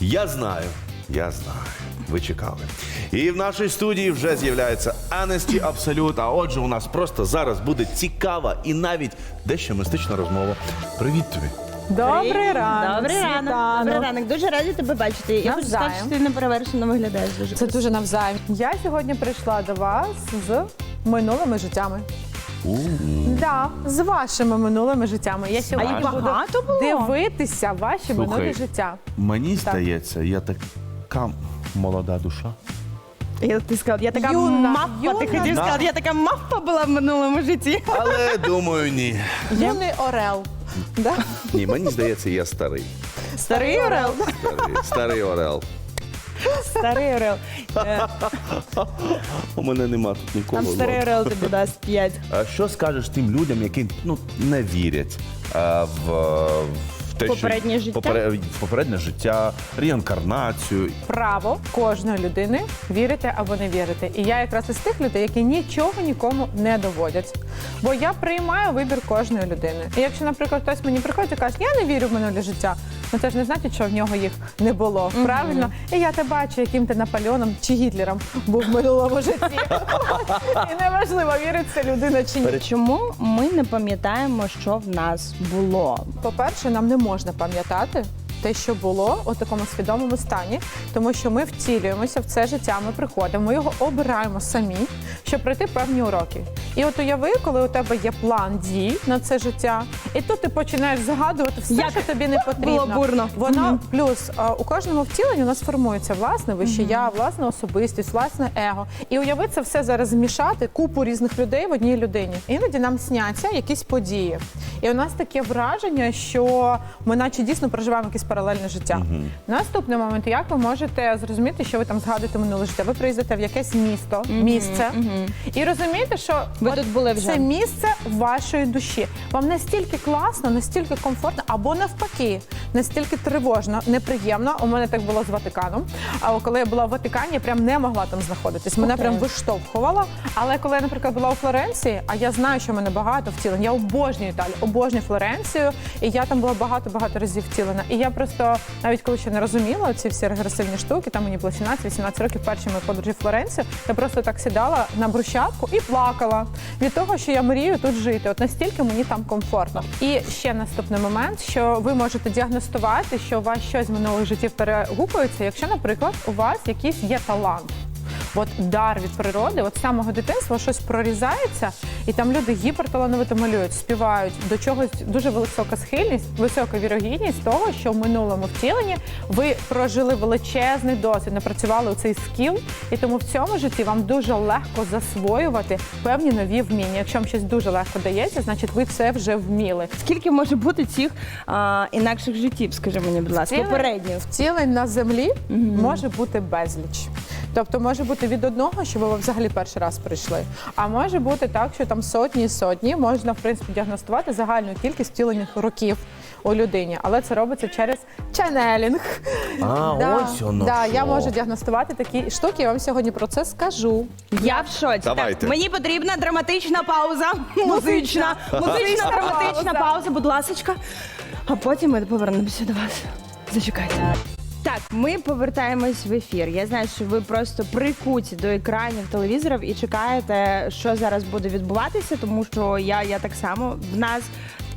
Я знаю, я знаю. Ви чекали. І в нашій студії вже з'являється Анесті Абсолют. А отже, у нас просто зараз буде цікава і навіть дещо мистична розмова. Привіт тобі. Добрий ранок. Добрий ранок. Добрий ранок. Дуже раді тебе бачити. Я хочу Навзаєм. сказати, що ти неперевершено виглядаєш дуже. Це дуже навзаєм. Я сьогодні прийшла до вас з минулими життями. Да, з вашими минулими життями. Я сьогодні їх буду багато було? дивитися ваші Слухай, минулі життя. Мені здається, я така молода душа. Я, ти сказав, я така Юна, мавпа. Ти юна. хотів Да. сказати, я така мавпа була в минулому житті. Але думаю, ні. Юний Орел. Да? Ні, мені здається, я старий. Старий Орел. Старий, старий Орел. Старий Орел. Е, У мене нема тут нікого. Там старий Орел тобі дасть п'ять. А що скажеш тим людям, які ну, не вірять а, в, в те, Попереднє що життя? в попереднє життя, реінкарнацію. Право кожної людини вірити або не вірити. І я якраз із тих людей, які нічого нікому не доводять. Бо я приймаю вибір кожної людини. І якщо, наприклад, хтось мені приходить і каже, я не вірю в минуле життя, ну це ж не значить, що в нього їх не було. Правильно? І я те бачу, яким ти Наполеоном чи Гітлером був в минулому житті. І неважливо, вірить це людина чи ні. Чому ми не пам'ятаємо, що в нас було? По-перше, нам не можна пам'ятати те, що було у такому свідомому стані, тому що ми втілюємося в це життя, ми приходимо, ми його обираємо самі, щоб пройти певні уроки. І от уяви, коли у тебе є план дій на це життя, і тут ти починаєш згадувати все, Як що тобі не потрібно. було бурно. Воно Мгм. плюс а, у кожному втіленні у нас формується власне вище я, власна особистість, власне его. І уяви це все зараз змішати купу різних людей в одній людині. Іноді нам сняться якісь події. І у нас таке враження, що ми наче дійсно проживаємо якесь паралельне життя. Наступний момент, як ви можете зрозуміти, що ви там згадуєте минуле життя? Ви приїздите в якесь місто, місце і розумієте, що Ви от тут були вже. це місце вашої душі. Вам настільки класно, настільки комфортно, або навпаки, настільки тривожно, неприємно. У мене так було з Ватиканом. А коли я була в Ватикані, я прям не могла там знаходитись. Мене Окей. прям виштовхувала. Але коли я, наприклад, була у Флоренції, а я знаю, що в мене багато втілень. Я обожнюю Італію, обожнюю Флоренцію, і я там була багато-багато разів втілена. І я просто навіть коли ще не розуміла ці всі регресивні штуки, там мені було 17-18 років, перші мої подорожі в Флоренцію, я просто так сідала на брусчатку і плакала від того, що я мрію тут жити. От настільки мені там комфортно. І ще наступний момент, що ви можете діагностувати, що у вас щось з минулих життів перегукується, якщо, наприклад, у вас якийсь є талант. От дар від природи, от з самого дитинства щось прорізається, і там люди гіперталановито малюють, співають до чогось дуже висока схильність, висока вірогідність того, що в минулому втіленні ви прожили величезний досвід, напрацювали цей скіл, і тому в цьому житті вам дуже легко засвоювати певні нові вміння. Якщо вам щось дуже легко дається, значить ви це вже вміли. Скільки може бути цих а, інакших життів, скажи мені, будь ласка, попередніх? Втілень на землі може бути безліч. Тобто може бути від одного, що ви взагалі перший раз прийшли. А може бути так, що там сотні і сотні можна в принципі діагностувати загальну кількість втілених років у людині, але це робиться через ченелінг. А, ось воно. да, я можу діагностувати такі штуки. Я вам сьогодні про це скажу. Я в шоці. Давайте. Так, мені потрібна драматична пауза. Музична. Музична драматична пауза. пауза, будь ласочка. А потім ми повернемося до вас. Зачекайте. Так, ми повертаємось в ефір. Я знаю, що ви просто прикуті до екранів телевізорів і чекаєте, що зараз буде відбуватися, тому що я, я так само в нас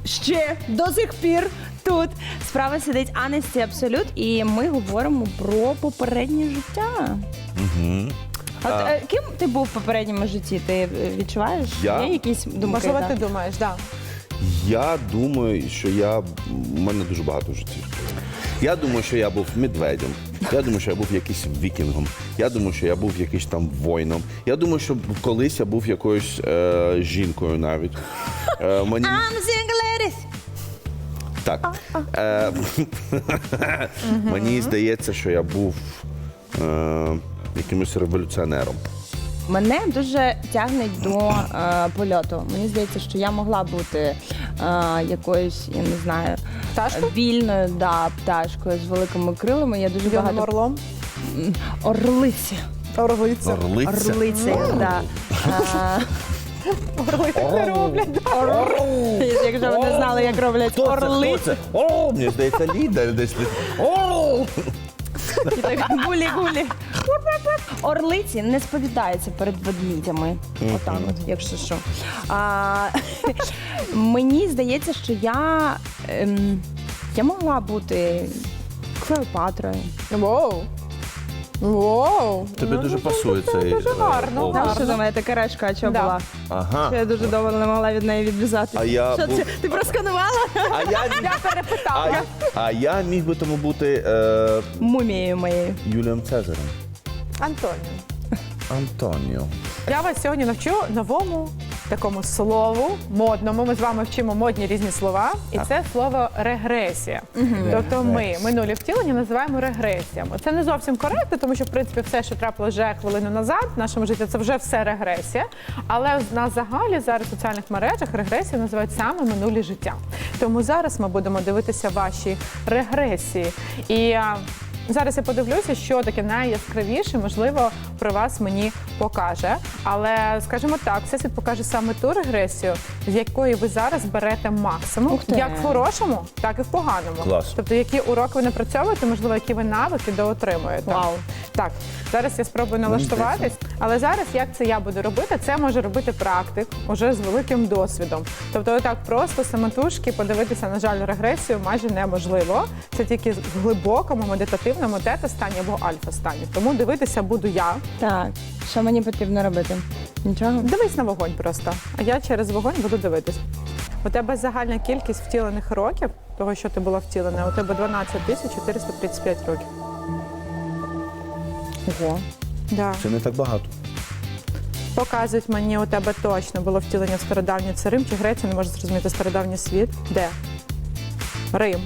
ще до сих пір тут справа сидить Анесті Абсолют, і ми говоримо про попереднє життя. Мгм. От А. е, ким ти був в попередньому житті? Ти е, відчуваєш? Я? Є якісь думки? Можливо, да? ти думаєш, да. Я думаю, що я у мене дуже багато в житті. Я думаю, що я був медведем. Я думаю, що я був якийсь вікінгом. Я думаю, що я був якийсь там воїном. Я думаю, що колись я був якоюсь е, жінкою навіть. Е, мені... I'm single ladies. Так. Е, мені здається, що я був е, якимось революціонером. Мене дуже тягнуть до е, польоту. Мені здається, що я могла бути е, якоюсь, я не знаю, Пташкою? вільною да, пташкою з великими крилами. Я дуже Білим багато орлом. М, орлиці. Орлиця. Орлиця. Орлиці, да. Е, Орли не роблять. Якщо ви не знали, як роблять Хто це? Хто орлиці. це? О, мені здається, лідер десь. О! І так гулі-гулі. Орлиці не сповідаються перед ведмідями. Отак, от, якщо що. А, мені здається, що я, ем, я могла бути Клеопатрою. Воу. Воу. Тобі Ну, дуже пасує це цей, Дуже е, гарно. образ. Знаєш, що за мене така решка, а що Да. була? Ага. Що я дуже довго не могла від неї відв'язати. А я Що був- це? Ти просканувала? А я, Я перепитала. я- а я міг би тому бути е, Мумією моєю. Юлієм Цезарем. Антоніо. Антоніо. Я вас сьогодні навчу новому такому слову модному. Ми з вами вчимо модні різні слова, і це слово регресія. Тобто ми минулі втілення називаємо регресіями. Це не зовсім коректно, тому що в принципі все, що трапилося вже хвилину назад в нашому житті, це вже все регресія. Але на загалі зараз в соціальних мережах регресію називають саме минулі життя. Тому зараз ми будемо дивитися ваші регресії. І а, Зараз я подивлюся, що таке найяскравіше, можливо, про вас мені покаже. Але скажімо так, всесвіт покаже саме ту регресію, з якої ви зараз берете максимум, Ух ти. як в хорошому, так і в поганому. Клас. Тобто, які уроки ви напрацьовуєте, можливо, які ви навики доотримуєте. Вау. Так, зараз я спробую налаштуватись, але зараз як це я буду робити, це може робити практик уже з великим досвідом. Тобто, отак просто самотужки подивитися, на жаль, регресію майже неможливо. Це тільки в глибокому медитативному тета-стані або альфа-стані. Тому дивитися буду я. Так, що мені потрібно робити? Нічого? Дивись на вогонь просто. А я через вогонь буду дивитись. У тебе загальна кількість втілених років, того, що ти була втілена, у тебе 12 тисяч 435 років. Ого. Да. Це не так багато. Показують мені, у тебе точно було втілення в стародавній це Рим чи Греція, не можу зрозуміти стародавній світ. Де? Рим.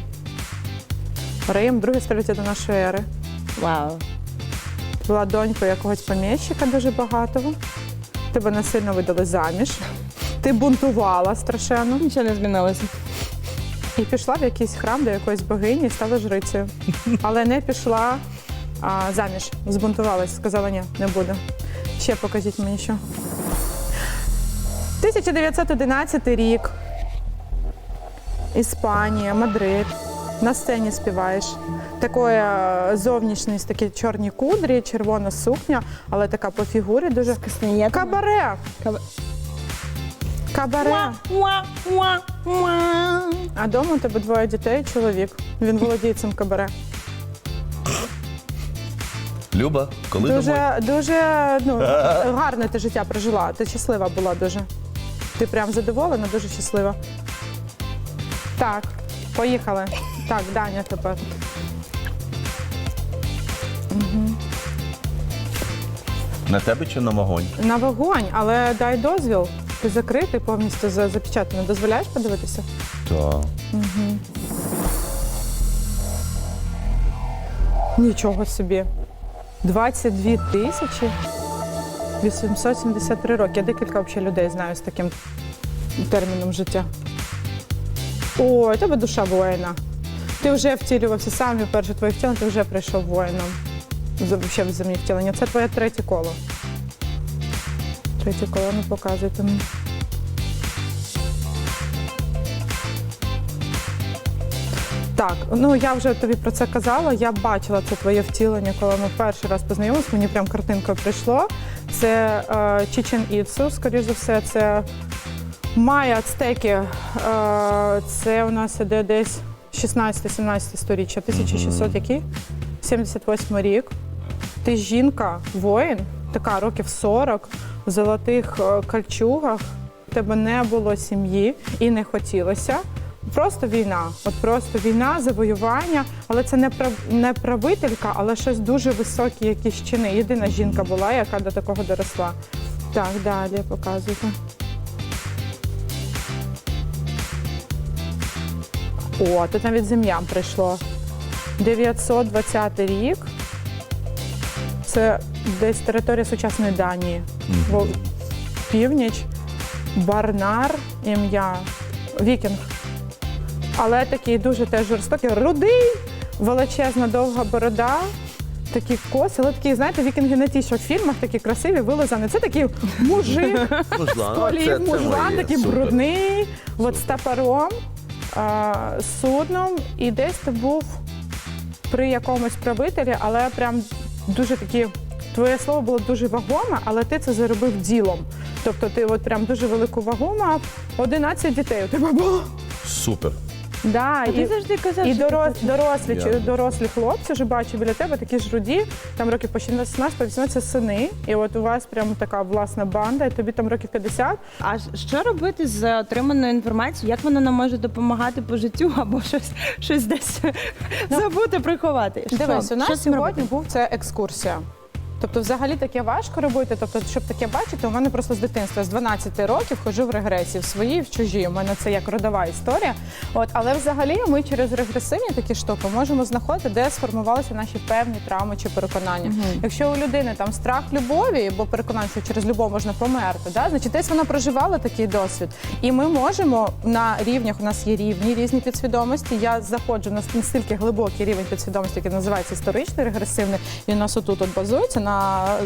Рим, друге століття до нашої ери. Вау. Була донькою якогось поміщика дуже багатого. Тебе насильно видали заміж. Ти бунтувала страшенно Нічого не змінилося. і пішла в якийсь храм до якоїсь богині і стала жрицею. Але не пішла а, заміж. Збунтувалась, сказала, ні, не буду. Ще покажіть мені що. 1911 рік. Іспанія, Мадрид. На сцені співаєш. Такої е, зовнішність, такі чорні кудрі, червона сукня, але така по фігурі дуже. Кабаре! Каб- Кабаре! А дома у тебе двоє дітей, чоловік. Він володіє цим кабаре. Люба, коли домой? Дуже, дуже ну, гарне ти життя прожила. Ти щаслива була дуже. Ти прям задоволена, дуже щаслива. Так, поїхали. Так, Даня тепер. На тебе чи на вогонь? На вогонь, але дай дозвіл. Ти закритий, повністю за- запечатаний. Дозволяєш подивитися? Так. Нічого собі. 22 тисячі 873 роки. Я декілька взагалі людей знаю з таким терміном життя. О, у тебе душа воїна. Ти вже втілювався сам, і перше твоє втілення, ти вже прийшов воїном. Взагалі в землі втілення. Це твоє третє коло. Третє коло, ну показуйте мені. Так, ну я вже тобі про це казала. Я бачила це твоє втілення, коли ми перший раз познайомилися. Мені прям картинка прийшло. Це е, Чичен Іцу, скоріш за все, це Майя Ацтеки. Е, це у нас іде десь 16-17 сторіччя, 1600 який? 78 рік. Ти жінка, воїн, така років 40, в золотих е, кольчугах. У тебе не було сім'ї і не хотілося. Просто війна. От просто війна, завоювання, але це не прав... не правителька, але щось дуже високі якісь чини. Єдина жінка була, яка до такого доросла. Так, далі показуйте. О, тут навіть землям прийшло. 920 рік. Це десь територія сучасної Данії. Бо північ, Барнар, ім'я, Вікінг. Але такий дуже теж жорстокий, рудий, величезна довга борода, такі коси, але такі, знаєте, вікінги не ті, що в фільмах такі красиві, вилизані. Це такий мужик, Мужлан. колій, мужлан, такий брудний, от з топором, а, з судном, і десь ти був при якомусь правителі, але прям дуже такі. Твоє слово було дуже вагоме, але ти це заробив ділом. Тобто ти от прям дуже велику вагу мав. 11 дітей у тебе було. Супер. Да, А ти завжди казав, і що ти дорос, хочеш. дорослі, Я- чи- дорослі хлопці вже бачу біля тебе такі ж руді, там років по 16 по 18 сини. І от у вас прямо така власна банда, і тобі там років 50. А ж- що робити з отриманою інформацією? Як вона нам може допомагати по життю або щось, щось десь забути приховати? Що? Ну, Дивись, у Що нас з цим сьогодні робити? був це екскурсія. Тобто, взагалі таке важко робити. Тобто, щоб таке бачити, у мене просто з дитинства з 12 років ходжу в регресії в свої, в чужі. У мене це як родова історія. От, але взагалі ми через регресивні такі штуки можемо знаходити, де сформувалися наші певні травми чи переконання. Якщо у людини там страх любові, бо переконання, що через любов можна померти, да? значить десь вона проживала такий досвід. І ми можемо на рівнях, у нас є рівні різні підсвідомості. Я заходжу на настільки глибокий рівень підсвідомості, який називається історичний регресивний. Він у нас отут от базується на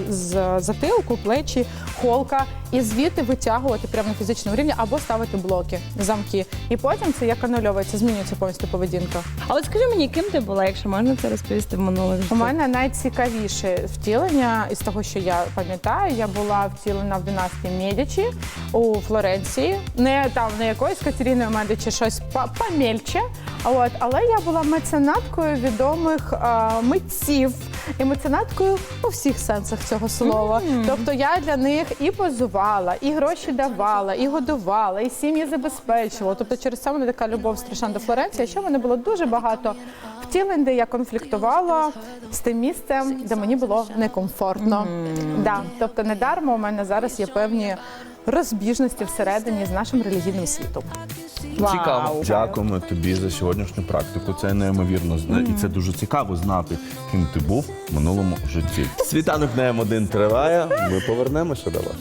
з- затилку, плечі, холка, і звідти витягувати прямо на фізичному рівні або ставити блоки, замки. І потім це як анульовується, змінюється повністю поведінка. А от скажи мені, ким ти була, якщо можна це розповісти в минулих У мене найцікавіше втілення із того, що я пам'ятаю. Я була втілена в династії Медічі у Флоренції. Не там не якоюсь Катеріною Медичі, щось помельче. От, але я була меценаткою відомих а, митців і меценаткою у всіх сенсах цього слова. Тобто я для них і позувала, і гроші давала, і годувала, і сім'ї забезпечувала. Тобто через це мене така любов страшна до Флоренції. В мене було дуже багато втілень, де я конфліктувала з тим місцем, де мені було некомфортно. Да. Тобто недармо у мене зараз є певні розбіжності всередині з нашим релігійним світом. Вау. Дякуємо тобі за сьогоднішню практику. Це неймовірно зна- і це дуже цікаво знати, ким ти був в минулому житті. Світанок на М1 триває. Ми повернемося до вас.